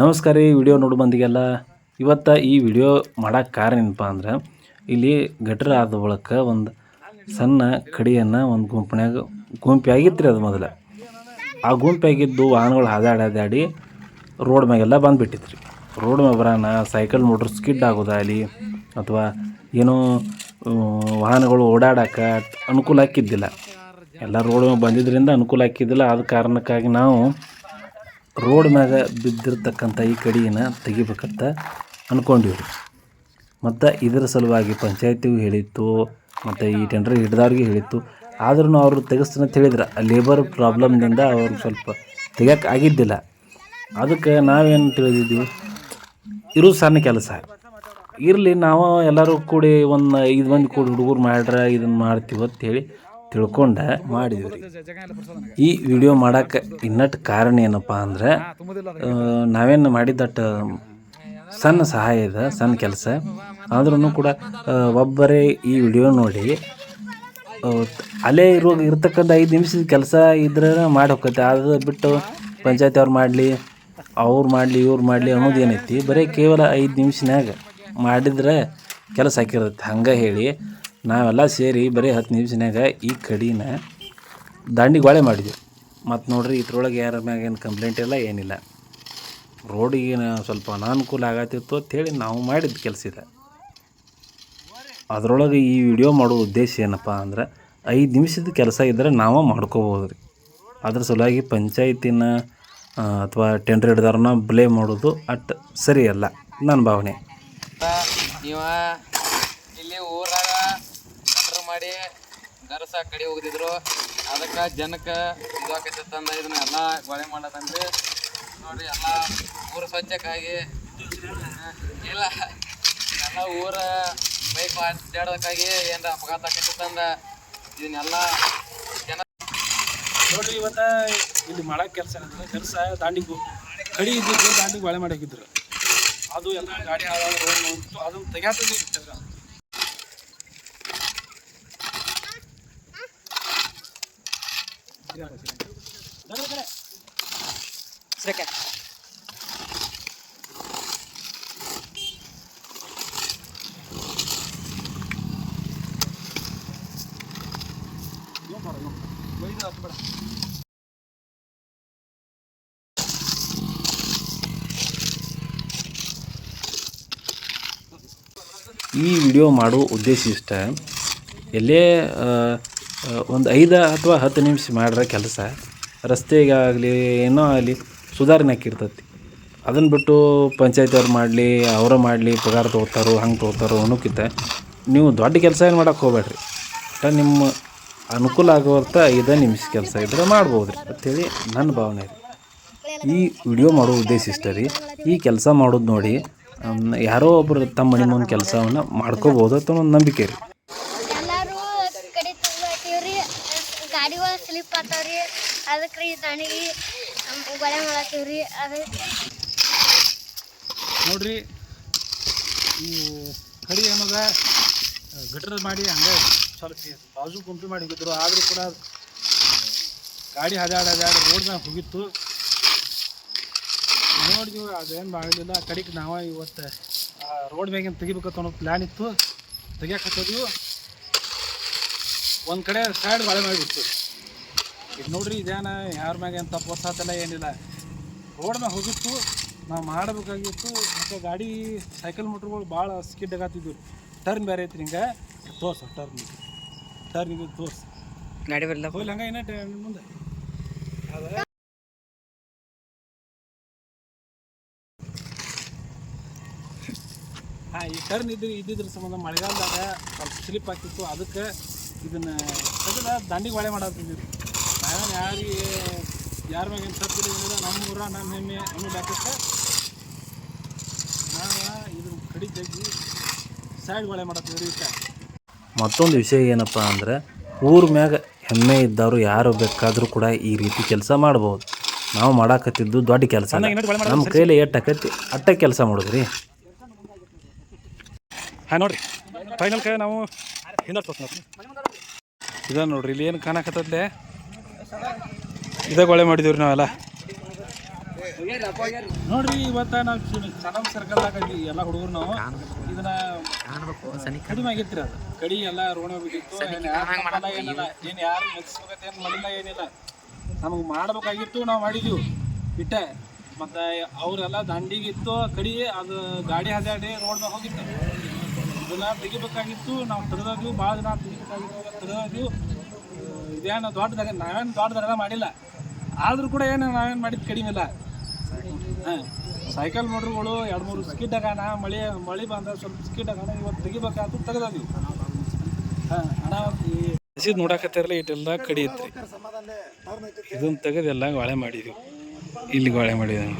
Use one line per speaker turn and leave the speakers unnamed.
ನಮಸ್ಕಾರ, ಈ ವಿಡಿಯೋ ನೋಡಿ ಬಂದಿಗೆಲ್ಲ. ಇವತ್ತು ಈ ವಿಡಿಯೋ ಮಾಡೋಕ್ಕೆ ಕಾರಣ ಏನಪ್ಪ ಅಂದ್ರೆ, ಇಲ್ಲಿ ಗಟ್ರ ಆದ ಬಳಿಕ ಒಂದು ಸಣ್ಣ ಕಡಿಯನ್ನು ಒಂದು ಗುಂಪಿನಾಗ ಗುಂಪಿ ಆಗಿತ್ತು ರೀ ಅದು ಮೊದಲು. ಆ ಗುಂಪಾಗಿದ್ದು ವಾಹನಗಳು ಹಾದಾಡಿ ಹಾದಾಡಿ ರೋಡ್ ಮ್ಯಾಗೆಲ್ಲ ಬಂದುಬಿಟ್ಟಿತ್ತು ರೀ ರೋಡ್ ಮ್ಯಾಗ ಬರೋಣ ಸೈಕಲ್, ಮೋಟ್ರ್ ಸ್ಕಿಡ್ ಆಗೋದಾಗಲಿ ಅಥವಾ ಏನೋ ವಾಹನಗಳು ಓಡಾಡಕ್ಕೆ ಅನುಕೂಲ ಆಕ್ಕಿದ್ದಿಲ್ಲ ಎಲ್ಲ ರೋಡ್ ಮ್ಯಾಗ ಬಂದಿದ್ದರಿಂದ ಅನುಕೂಲ ಆಕ್ಕಿದ್ದಿಲ್ಲ ಆದ ಕಾರಣಕ್ಕಾಗಿ ನಾವು ರೋಡ್ ಮ್ಯಾಗ ಬಿದ್ದಿರ್ತಕ್ಕಂಥ ಈ ಕಡಿಯನ್ನು ತೆಗಿಬೇಕಂತ ಅಂದ್ಕೊಂಡಿವ್ರಿ ಮತ್ತು ಇದರ ಸಲುವಾಗಿ ಪಂಚಾಯತಿಗೂ ಹೇಳಿತ್ತು, ಮತ್ತು ಈ ಟೆಂಡರ್ ಹಿಡ್ದವ್ರಿಗೆ ಹೇಳಿತ್ತು. ಆದ್ರೂ ಅವರು ತೆಗೆಸ್ತಾನೆ ಅಂತ ಹೇಳಿದ್ರು. ಲೇಬರ್ ಪ್ರಾಬ್ಲಮ್ನಿಂದ ಅವ್ರಿಗೆ ಸ್ವಲ್ಪ ತೆಗಿಯೋಕೆ ಆಗಿದ್ದಿಲ್ಲ. ಅದಕ್ಕೆ ನಾವೇನು ತಿಳಿದಿದ್ದೀವಿ? ಇರೋ ಸಣ್ಣ ಕೆಲಸ. ಇರಲಿ, ನಾವು ಎಲ್ಲರೂ ಕೂಡಿ ಒಂದು ಐದು ಮಂದಿ ಕೂಡಿ ಹುಡುಗರು ಮಾಡ್ರೆ ಇದನ್ನು ಮಾಡ್ತೀವಿ ಅಂತ ಹೇಳಿ ತಿಳ್ಕೊಂಡು ಮಾಡಿದ್ವಿ ಈ ವಿಡಿಯೋ ಮಾಡೋಕ್ಕೆ ಇನ್ನಟ್ಟು ಕಾರಣ ಏನಪ್ಪ ಅಂದ್ರೆ ನಾವೇನು ಮಾಡಿದ್ದಟ್ಟ ಸಣ್ಣ ಸಹಾಯ ಇದೆ ಸಣ್ಣ ಕೆಲಸ. ಆದ್ರೂ ಕೂಡ ಒಬ್ಬರೇ ಈ ವಿಡಿಯೋ ನೋಡಿ ಅಲ್ಲೇ ಇರೋ, ಇರ್ತಕ್ಕಂಥ ಐದು ನಿಮಿಷದ ಕೆಲಸ ಇದ್ರೆ ಮಾಡಿ ಹೋಗತ್ತೆ ಅದು ಬಿಟ್ಟು ಪಂಚಾಯತಿ ಅವ್ರು ಮಾಡಲಿ ಅವ್ರು ಮಾಡಲಿ, ಇವ್ರು ಮಾಡಲಿ ಅನ್ನೋದು ಏನೈತಿ. ಬರೀ ಕೇವಲ ಐದು ನಿಮಿಷನಾಗ ಮಾಡಿದ್ರೆ ಕೆಲಸ ಹಾಕಿರುತ್ತೆ ಹಂಗೆ ಹೇಳಿ ನಾವೆಲ್ಲ ಸೇರಿ ಬರೀ ಹತ್ತು ನಿಮಿಷನಾಗ ಈ ಕಡಿನ ದಾಂಡಿಗೊಳೆ ಮಾಡಿದ್ವಿ. ಮತ್ತು ನೋಡ್ರಿ ಇದ್ರೊಳಗೆ ಯಾರ ಮ್ಯಾಗ ಏನು ಕಂಪ್ಲೇಂಟ್ ಇಲ್ಲ, ಏನಿಲ್ಲ. ರೋಡಿಗೆ ಸ್ವಲ್ಪ ಅನಾನುಕೂಲ ಆಗತ್ತಿತ್ತು ಅಂಥೇಳಿ ನಾವು ಮಾಡಿದ ಕೆಲಸ ಇದೆ. ಅದರೊಳಗೆ ಈ ವಿಡಿಯೋ ಮಾಡೋ ಉದ್ದೇಶ ಏನಪ್ಪ ಅಂದ್ರೆ ಐದು ನಿಮಿಷದ ಕೆಲಸ ಇದ್ದರೆ ನಾವು ಮಾಡ್ಕೋಬೋದು ರೀ. ಅದ್ರ ಸಲುವಾಗಿ ಪಂಚಾಯತಿನ ಅಥವಾ ಟೆಂಡರ್ ಹಿಡ್ದಾರನ್ನ ಬ್ಲೇಮ್ ಮಾಡೋದು ಅಟ್ ಸರಿಯಲ್ಲ. ನನ್ನ ಭಾವನೆ.
ಇಲ್ಲಿ ಊರಾಗ ಮಾಡಿ ಗರಸ ಕಡಿ ಹೋಗಿದ್ರು ಅದಕ್ಕೆ ಜನಕ್ಕೆ ಇದಾಕೈತಂದ ಇದನ್ನ ಎಲ್ಲ ಗೊಳೆ ಮಾಡತ್ತಂದ್ರಿ. ನೋಡ್ರಿ, ಎಲ್ಲ ಊರು ಸ್ವಚ್ಛಕ್ಕಾಗಿ ಇಲ್ಲ, ಎಲ್ಲ ಊರ ಬೈಕ್ ಅಡ್ಡಾಡೋದಕ್ಕಾಗಿ ಏನಾರ ಅಪಘಾತ ತಂದ, ಇದನ್ನೆಲ್ಲ ಜನ
ನೋಡ್ರಿ, ಇವತ್ತ ಇಲ್ಲಿ ಮಾಡಕ್ಕೆ ಕೆಲಸ ಕೆಲಸ ದಾಂಡಿಗೂ ಕಡಿ ಇದ್ದಿದ್ದು ದಾಂಡಿಗೆ ಬಾಳೆ ಮಾಡಾಕಿದ್ರು. ಅದು ಎಲ್ಲ ಗಾಡಿ
ಈ ವಿಡಿಯೋ ಮಾಡೋ ಉದ್ದೇಶ ಇಷ್ಟ ಎಲ್ಲೇ ಒಂದು ಐದು ಅಥವಾ ಹತ್ತು ನಿಮಿಷ ಮಾಡ್ರೆ ಕೆಲಸ, ರಸ್ತೆಗಾಗಲಿ ಏನೋ ಆಗಲಿ ಸುಧಾರಣೆ ಆಕಿರ್ತೈತಿ ಅದನ್ನು ಬಿಟ್ಟು ಪಂಚಾಯತಿ ಅವ್ರು ಮಾಡಲಿ, ಅವರ ಮಾಡಲಿ, ಪಗಾರ ತೊಗೋತಾರೋ ಹಂಗೆ ತೊಗೋತಾರೋ ಅನ್ನೋಕ್ಕಿಂತ ನೀವು ದೊಡ್ಡ ಕೆಲಸ ಏನು ಮಾಡೋಕೆ ಹೋಗ್ಬೇಡ್ರಿ. ಒಟ್ಟು ನಿಮ್ಮ ಅನುಕೂಲ ಆಗುವಂಥ ಐದು ನಿಮಿಷ ಕೆಲಸ ಇದ್ರೆ ಮಾಡ್ಬೋದು ರೀ ಅಂಥೇಳಿ ನನ್ನ ಭಾವನೆ ರೀ. ಈ ವಿಡಿಯೋ ಮಾಡೋ ಉದ್ದೇಶ ಇಷ್ಟ ರೀ. ಈ ಕೆಲಸ ಮಾಡೋದು ನೋಡಿ ಯಾರೋ ಒಬ್ಬರು ತಮ್ಮ ಮನೆ ಮುಂದೆ ಕೆಲಸವನ್ನು ಮಾಡ್ಕೋಬೋದು ಅಂತ ಒಂದು ನಂಬಿಕೆ ರೀ
ಎಲ್ಲಾರು ಕಡೆ ತುಂಬಾತೀವ್ರಿ ಆತಾವ್ರಿ ಅದಕ್ಕೆ ರೀ ಗೊಳೆ ಮಾಡತ್ತೀವ್ರಿ ಅದು
ನೋಡ್ರಿ, ಈ ಕಡಿ ಏನದ ಗಟ್ರ ಮಾಡಿ ಹಂಗೆ ಸ್ವಲ್ಪ ಬಾಜು ಕುಂಪಿ ಮಾಡಿ ಹೋಗಿದ್ರು ಆದರೂ ಕೂಡ ಗಾಡಿ ಹದಾಡ ಹದಾಡ ರೋಡ್ ಮ್ಯಾಗ ಹೋಗಿತ್ತು. ನೋಡಿದ್ವಿ ಅದೇನು ಮಾಡಲಿಲ್ಲ. ಕಡಿಗೆ ನಾವು ಇವತ್ತು ರೋಡ್ ಮ್ಯಾಗಿನ ತೆಗಿಬೇಕಂತ ಅನ್ನೋ ಪ್ಲ್ಯಾನ್ ಇತ್ತು. ತೆಗಿಯಕ್ಕೆ ಹತ್ತೋದು ಒಂದು ಕಡೆ ಸೈಡ್ ಬಾಳೆ ಮಾಡಿಬಿಡ್ತು. ಇದು ನೋಡ್ರಿ ಇದೇನ ಯಾರ ಮ್ಯಾಗ ಏನು ತಪ್ಪು ಹೊಸಾತಲ್ಲ ಏನಿಲ್ಲ. ರೋಡ್ ಮ್ಯಾಗ ಹೋಗಿತ್ತು ನಾವು ಮಾಡಬೇಕಾಗಿತ್ತು ಮತ್ತು ಗಾಡಿ ಸೈಕಲ್ ಮೋಟ್ರ್ಗಳು ಭಾಳ ಸ್ಕಿಡ್ ಆಗತ್ತಿದ್ವು. ಟರ್ನ್ ಬೇರೆ ಐತ್ರಿ ಹಿಂಗೆ. ತೋರ್ಸ ಟರ್ನ್ ಇದು ತೋರ್ಸ.
ಗಾಡಿ ಬರಲ್ಲ
ಹೋಗ್ಲಿ ಹಂಗೆ ಏನ ಮುಂದೆ. ಹಾಂ ಈ ಟರ್ನ್ ಇದ್ದು ಇದ್ದಿದ್ರ ಸಂಬಂಧ ಮಳೆಗಾಲದಾಗ ಸ್ವಲ್ಪ ಸ್ಲಿಪ್ ಆಗ್ತಿತ್ತು. ಅದಕ್ಕೆ ಇದನ್ನ ದಂಡಿಗೆ ಬಾಳೆ ಮಾಡತ್ತಿದ್ವಿ ನಾವೇನು ಯಾರಿಗೆ ಯಾರ ಮ್ಯಾಗ ಏನು ತಪ್ಪಿಲ್ಲ ಏನಿಲ್ಲ ನಮ್ಮ ಊರ ನಮ್ಮ ಹೆಮ್ಮೆ ಹೆಮ್ಮೆ ಲೆಕ್ಕಕ್ಕೆ ನಾವು ಇದ್ರ ಕಡಿ ತೆಗಿ ಸೈಡ್ ಬಳೆ ಮಾಡತ್ತೀವಿ ಇಷ್ಟ
ಮತ್ತೊಂದು ವಿಷಯ ಏನಪ್ಪ ಅಂದ್ರೆ ಊರ ಮ್ಯಾಗ ಹೆಮ್ಮೆ ಇದ್ದವರು ಯಾರು ಬೇಕಾದರೂ ಕೂಡ ಈ ರೀತಿ ಕೆಲಸ ಮಾಡ್ಬೋದು. ನಾವು ಮಾಡಾಕತ್ತಿದ್ದು ದೊಡ್ಡ ಕೆಲಸ ನಮ್ಮ ಕೈಲಿ ಎಟ್ಟ ಕತ್ತಿ ಅಟ್ಟ ಕೆಲಸ ಮಾಡಿದ್ರಿ?
ಹಾಂ ನೋಡ್ರಿ. ಫೈನಲ್ ಕೈ ನಾವು ಹಿಂದೆ ಇದ ನೋಡ್ರಿ ಇಲ್ಲಿ ಏನು ಕಾಣಕತ್ತದ್ಲೆ ಇದಾಗ ಒಳ್ಳೆ ಮಾಡಿದೀವಿ ನಾವೆಲ್ಲ. ನೋಡ್ರಿ ಇವತ್ತ ನಾವು ಚೆನ್ನಾಗಿ ಸರ್ಕಲ್ದಾಗ ಎಲ್ಲ ಹುಡುಗರು ನಾವು. ಇದನ್ನ ಕಡಿಮೆ ಆಗಿತ್ರಿ ಅದು. ಕಡಿ ಎಲ್ಲ ರೋಣ ಹೋಗಿತ್ತು ಏನ್ ಯಾರ್ ಏನ್ ಮಾಡಿಲ್ಲ ಏನಿಲ್ಲ. ನಮಗೆ ಮಾಡ್ಬೇಕಾಗಿತ್ತು ನಾವು ಮಾಡಿದೀವಿ. ಬಿಟ್ಟೆ. ಮತ್ತೆ ಅವರೆಲ್ಲ ದಂಡಿಗಿತ್ತು ಕಡಿ ಅದು ಗಾಡಿ ಹದಾಡಿ ರೋಡ್ ಮ್ಯಾಗ ಹೋಗಿತ್ತು. ಇದನ್ನ ತೆಗಿಬೇಕಾಗಿತ್ತು. ನಾವು ತೆಗೆದೋದ್ವಿ ಭಾಳ ದಿನ ತೆಗಿಬೇಕಾಗಿತ್ತು. ತೆಗೆದೋದ್ವಿ. ಇದೇನು ದೊಡ್ಡದಾಗ ನಾವೇನು ದೊಡ್ಡದಾಗ ಮಾಡಿಲ್ಲ. ಆದರೂ ಕೂಡ ಏನು ನಾವೇನು ಮಾಡಿದ್ದು ಕಡಿಮೆ ಇಲ್ಲ. ಹಾಂ. ಸೈಕಲ್ ಮೋಟ್ರುಗಳು ಎರಡು ಮೂರು ಸ್ಕಿಡ್ ಆಗಾನ ಮಳೆ ಮಳೆ ಬಂದ ಸ್ವಲ್ಪ ಸ್ಕಿಡ್ ಆಗಾನ ಇವತ್ತು ತೆಗಿಬೇಕಾದ್ರೂ ತೆಗೆದೀವಿ ಹಾಂ ಹಣ ಹಸಿದ್ ನೋಡಾಕತ್ತಿರಲ್ಲ ಇಟ್ಟೆಲ್ಲ ಕಡಿಯತ್ರಿ. ಇದನ್ನು ತೆಗೆದೆಲ್ಲ ಗಾಳೆ ಮಾಡಿದ್ವಿ. ಇಲ್ಲಿ ಗಾಳೆ ಮಾಡಿದ್ವಿ.